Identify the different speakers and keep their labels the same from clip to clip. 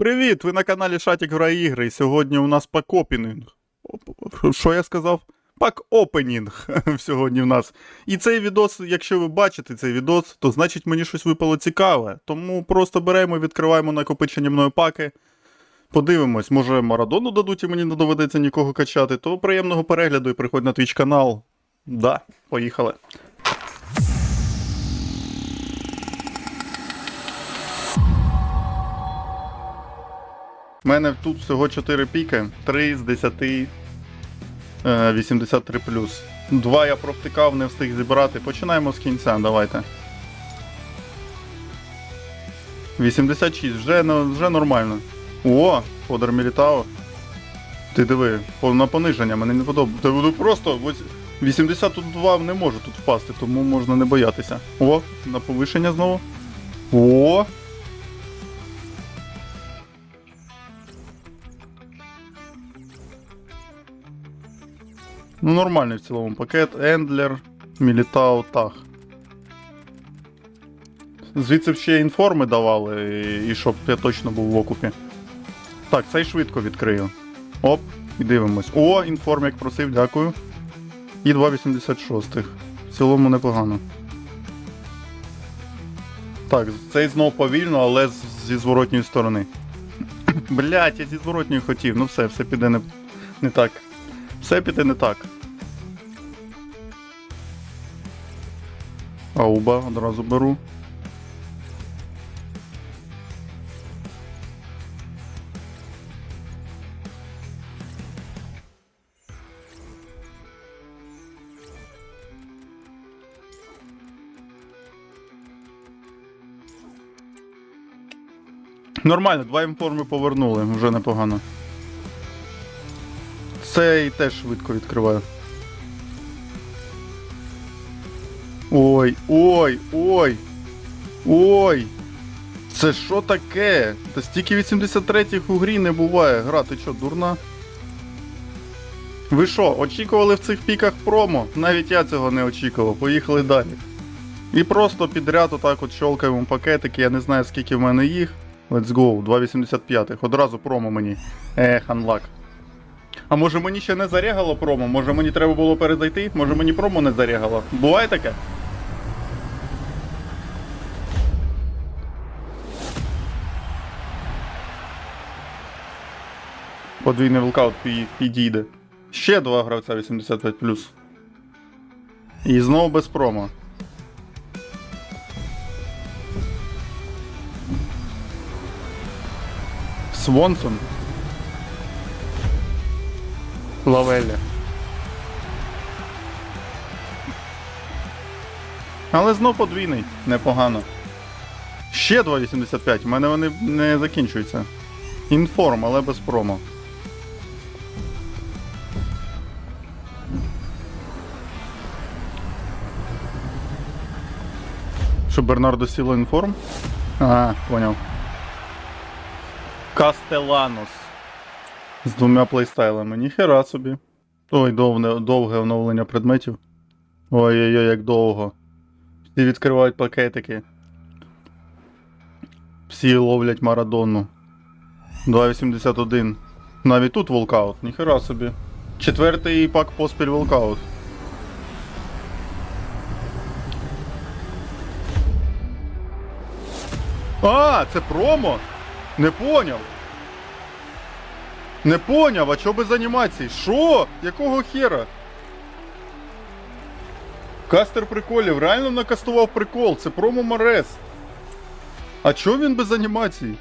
Speaker 1: Привіт! Ви на каналі Шатік Грає ігри. І сьогодні у нас пак опенінг. Що я сказав? Пак опенінг сьогодні в нас. І цей відос, якщо ви бачите цей відос, то значить мені щось випало цікаве. Тому просто беремо і відкриваємо накопичені мною паки. Подивимось, може Марадону дадуть і мені не доведеться нікого качати, то приємного перегляду і приходь на твіч канал. Да, поїхали. У мене тут всього 4 піки, 3 з 10 е, 83 Два я провтикав, не встиг зібрати. Починаємо з кінця, давайте. 86, вже, вже нормально. О, Фодор Мілітао. Ти диви, на пониження, мене не подобається. Та просто 82 не може тут впасти, тому можна не боятися. О, на повишення знову. О! Ну, нормальний в цілому пакет. Ендлер, Мілітау, Тах. Звідси ще інформи давали, і, щоб я точно був в окупі. Так, цей швидко відкрию. Оп, і дивимось. О, інформ, як просив, дякую. І 2,86. В цілому непогано. Так, цей знов повільно, але зі зворотньої сторони. Блять, я зі зворотньої хотів. Ну все, все піде не, не так. Все піде не так. Ауба одразу беру. Нормально, два інформи повернули, вже непогано. Цей теж швидко відкриваю. Ой, ой, ой. Ой. Це що таке? Та стільки 83-х у грі не буває. Гра, ти що, дурна? Ви що, очікували в цих піках промо? Навіть я цього не очікував. Поїхали далі. І просто підряд отак от щолкаємо пакетики, я не знаю скільки в мене їх. Let's go, 2,85. Одразу промо мені. Ех, анлак. А може мені ще не зарягало промо? Може мені треба було перезайти? Може мені промо не зарягало? Буває таке? Подвійний волкаут підійде. Ще два гравця 85. І знову без промо. Свонсон. Лавеля. Але знов подвійний, непогано. Ще 2,85. У мене вони не закінчуються. Інформ, але без промо. Що Бернардо Сіло інформ? Ага, поняв. Кастеланос. З двома плейстайлами. Ніхера собі. Ой, довге, довге оновлення предметів. Ой-ой-ой, як довго. Всі відкривають пакетики. Всі ловлять Марадону. 2.81. Навіть тут волкаут, ніхера собі. Четвертий пак поспіль волкаут. А, це промо? Не поняв. Не поняв, а чо без анімацій? Що? Якого хера? Кастер приколів, реально накастував прикол, це промо Морес. А чо він без анімації?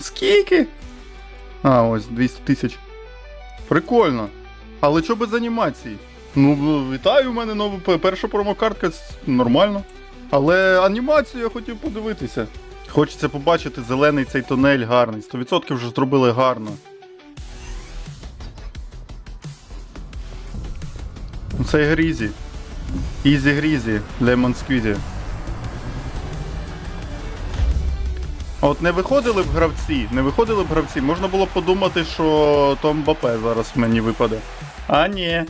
Speaker 1: Скільки? А, ось 200 тисяч. Прикольно. Але чо без анімації? Ну, вітаю, у мене нова перша промокартка, нормально. Але анімацію я хотів подивитися. Хочеться побачити зелений цей тунель гарний. 100% вже зробили гарно. Ну, Це Грізі. Ізі Грізі, Лемон Сквізі. А от не виходили б гравці, не виходили б гравці, можна було подумати, що то Мбапе зараз мені випаде. А ні.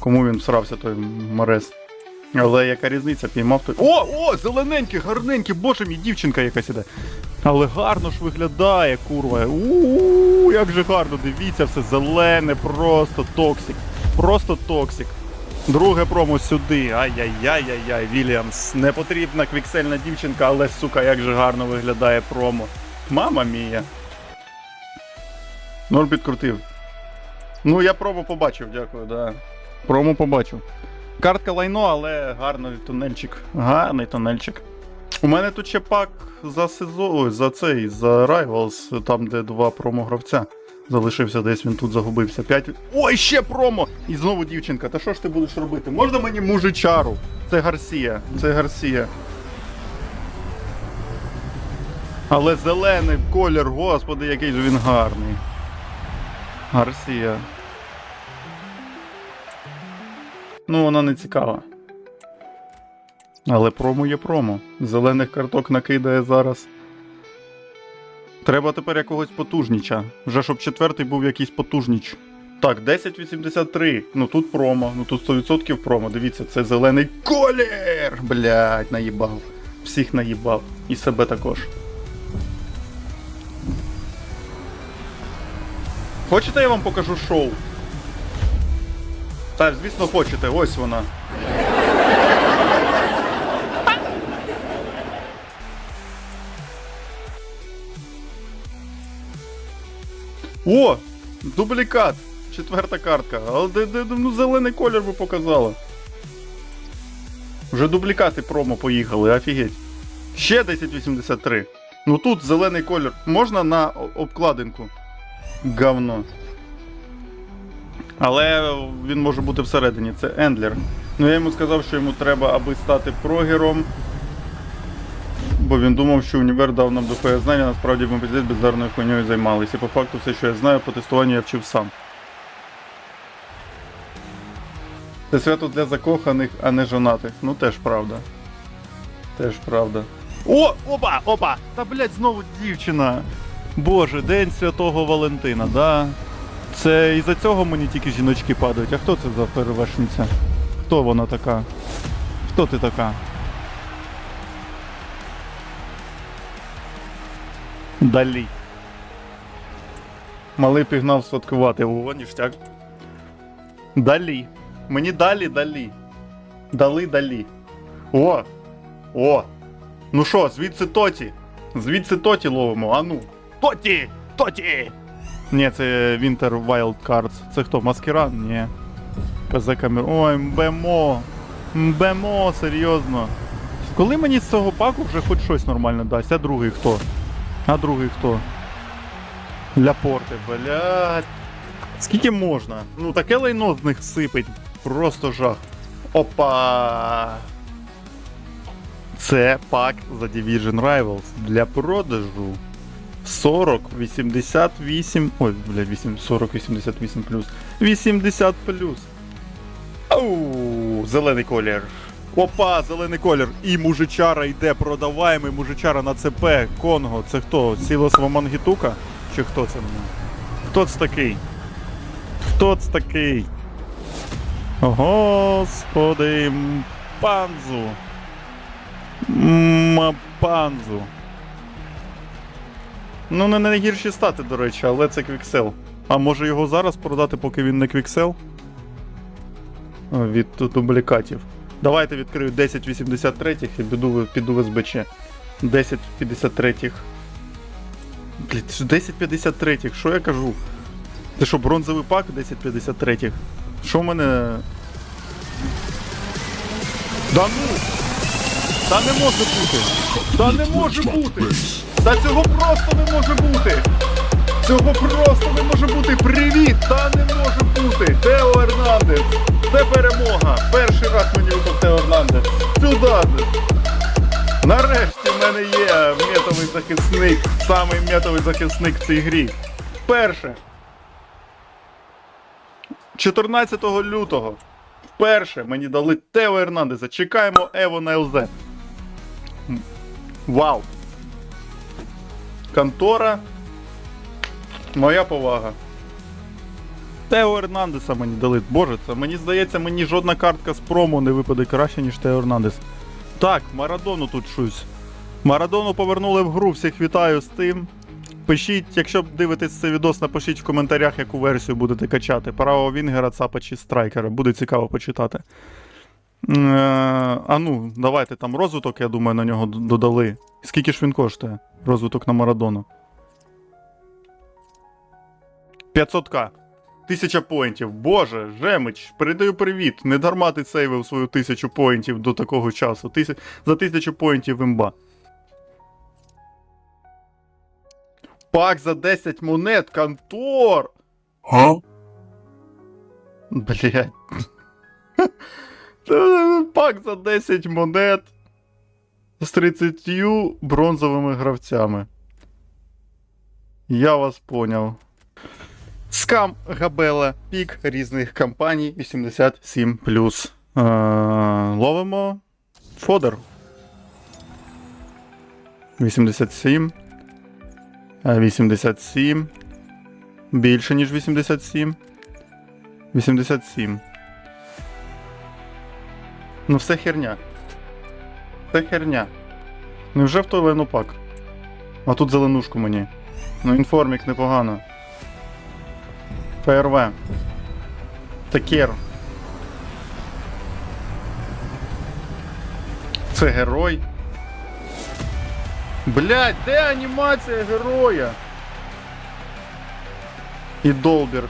Speaker 1: Кому він всрався той Морес? Але яка різниця, піймав той. О, о, зелененький, гарненький, боже мій, дівчинка якась іде. Але гарно ж виглядає, курва. У, як же гарно, дивіться, все зелене, просто токсик. Просто токсик. Друге промо сюди. Ай-яй-яй-яй-яй, Вільямс. Не потрібна квіксельна дівчинка, але сука, як же гарно виглядає промо. Мама мія. Ноль підкрутив. Ну, я промо побачив, дякую, да. Промо побачив. Картка лайно, але гарний тунельчик. Гарний тунельчик. У мене тут ще пак за сезон, ой, за цей, за Rivals, там де два промо-гравця. Залишився десь він тут загубився. П'ять. Ой, ще промо! І знову дівчинка. Та що ж ти будеш робити? Можна мені мужичару? Це Гарсія. Це Гарсія. Але зелений колір, господи, який же він гарний. Гарсія. Ну, вона не цікава. Але промо є промо. Зелених карток накидає зараз. Треба тепер якогось потужніча. Вже щоб четвертий був якийсь потужніч. Так, 1083. Ну тут промо. Ну тут 100% промо. Дивіться, це зелений колір! Блять, наїбав. Всіх наїбав. І себе також. Хочете, я вам покажу шоу? Так, звісно, хочете. Ось вона. О! Дублікат! Четверта картка. Але де, де, ну, зелений колір би показала. Вже дублікати промо поїхали, офігеть. Ще 1083. Ну тут зелений колір. Можна на обкладинку? Говно. Але він може бути всередині, це Ендлер. Ну я йому сказав, що йому треба, аби стати прогером. Бо він думав, що універ дав нам дохуя знання, насправді ми піздець бездарною хуйньою займалися. І по факту все, що я знаю, по тестуванню я вчив сам. Це свято для закоханих, а не жонатих. Ну теж правда. Теж правда. О! Опа! Опа! Та блять, знову дівчина! Боже, День Святого Валентина, да? Це із-за цього мені тільки жіночки падають. А хто це за перевершниця? Хто вона така? Хто ти така? Далі. Малий пігнав святкувати. О, ніштяк. Далі. Мені далі далі. Дали далі. О! О! Ну що, звідси тоті. Звідси тоті ловимо, а ну. Тоті! Тоті! Ні, це Winter Wild Cards. Це хто? Маскеран? Ні. КЗ камер. Ой, МБМО. МБМО, серйозно. Коли мені з цього паку вже хоч щось нормально дасть, а другий хто? А другий хто? Ляпорти, блядь. Скільки можна? Ну таке лайно з них сипить. Просто жах. Опа. Це пак за Division Rivals для продажу. 40, 88. Ой, блядь, 8, 40, 88 плюс. 80 плюс. Оу, зелений колір. Опа, зелений колір. І мужичара йде, продаваємий мужичара на ЦП. Конго. Це хто? Сілосова Мангітука? Чи хто це? Хто це такий? Хто це такий? Господи, панзу. Мапанзу. Ну, не найгірші стати, до речі, але це квіксел. А може його зараз продати, поки він не квіксел? Від дублікатів. Давайте відкрию 1083 і піду, піду в СБЧ. 1053. Блять, 1053, що я кажу? Це що, бронзовий пак 1053? Що в мене. Да ну! Та не може бути! Та не може бути! Та цього просто не може бути! Цього просто не може бути! Привіт! Та не може бути! Тео Ернандес! Це перемога! Перший раз мені випав Тео Ернандес! Сюди! Нарешті в мене є метовий захисник, самий метовий захисник в цій грі. Вперше. 14 лютого. Вперше мені дали Тео Ернандеса. Чекаємо Ево на ЛЗ. Вау. Контора. Моя повага. Тео Ернандеса мені дали. Боже, це мені здається, мені жодна картка з промо не випаде краще, ніж Тео Ернандес. Так, Марадону тут щось. Марадону повернули в гру, всіх вітаю з тим. Пишіть, якщо дивитесь цей відос, напишіть в коментарях, яку версію будете качати. Правого Вінгера, Цапа чи Страйкера. Буде цікаво почитати. Е, а ну, давайте там розвиток, я думаю, на нього додали. Скільки ж він коштує? Розвиток на Марадону. 500к. Тисяча поінтів. Боже, Жемич, передаю привіт. Не дарма ти сейвив свою тисячу поінтів до такого часу. Тисяч... За тисячу поінтів імба. Пак за 10 монет, контор!
Speaker 2: Га?
Speaker 1: Блять. Пак за 10 монет з 30 бронзовими гравцями. Я вас поняв. Скам Габела, пік різних компаній 87. Е, ловимо Фодер. 87. Е, 87. Більше, ніж 87. 87. Ну все херня. Все херня. Невже в той ленопак? А тут зеленушку мені. Ну, інформік непогано. ФРВ. Текер. Це герой. Блять, де анімація героя? І Долберг.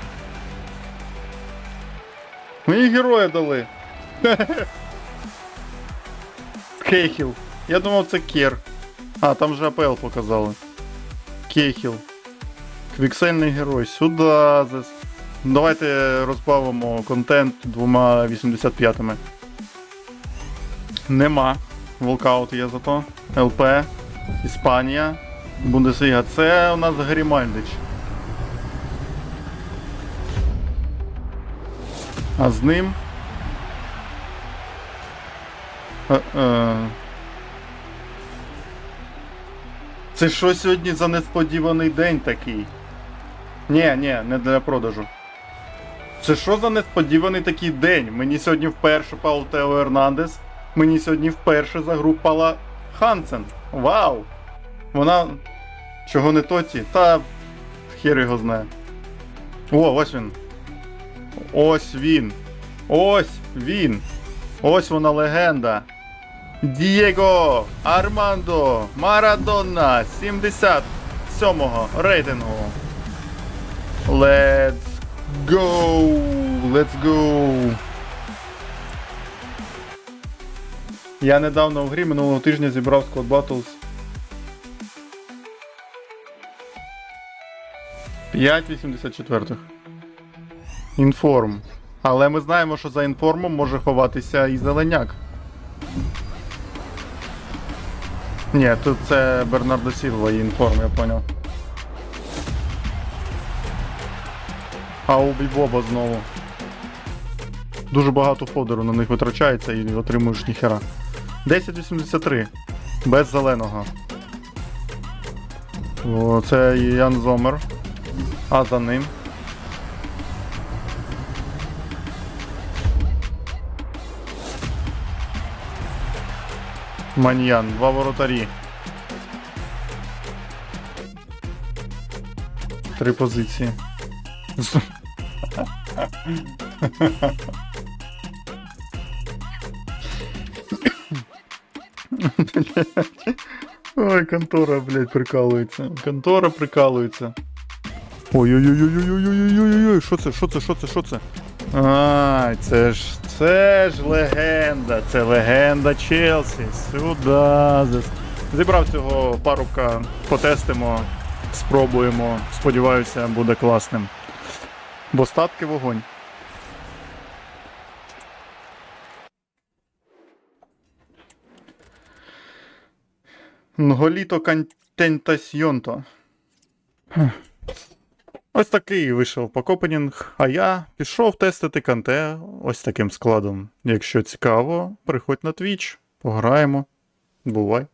Speaker 1: Мені героя дали. Кейхіл. Я думав, це Кер. А, там же АПЛ показали. Кейхіл. Квіксельний герой. Сюди. зас- Давайте розбавимо контент двома 85-ми. Нема. Волкаут є зато. ЛП. Іспанія. Бундесліга. Це у нас Грімальдич. А з ним. Це що сьогодні за несподіваний день такий? Ні, ні, не для продажу. Це що за несподіваний такий день? Мені сьогодні вперше пав Тео Ернандес. Мені сьогодні вперше за гру впала Хансен. Вау! Вона. Чого не тоті? Та хер його знає. О, ось він. Ось він. Ось він. Ось вона легенда. Дієго Армандо Марадона 77-го рейтингу. Let's go! Let's go! Я недавно в грі минулого тижня зібрав Squad Battles 5,84. Інформ. Але ми знаємо, що за інформом може ховатися і зеленяк. Ні, тут це Бернардо Сілва і інформ, я поняв. А у Бібоба знову. Дуже багато фодеру на них витрачається і отримуєш ніхера. 1083. Без зеленого. О, це Ян Зомер. А за ним. Маньян, два воротарі. Три позиції. Ой, контора, блядь, прикалується. Контора прикалується. Ой-ой-ой-ой-ой-ой-ой-ой-ой, що це, що це, що це, що це? Ай, це ж, це ж легенда, це легенда Челсі. Сюди. Зібрав цього парубка, потестимо, спробуємо. Сподіваюся, буде класним. Бо статки вогонь. Нголіто кантентасьйонто. Ось такий вийшов покопенінг, а я пішов тестити канте ось таким складом. Якщо цікаво, приходь на Twitch, пограємо. Бувай.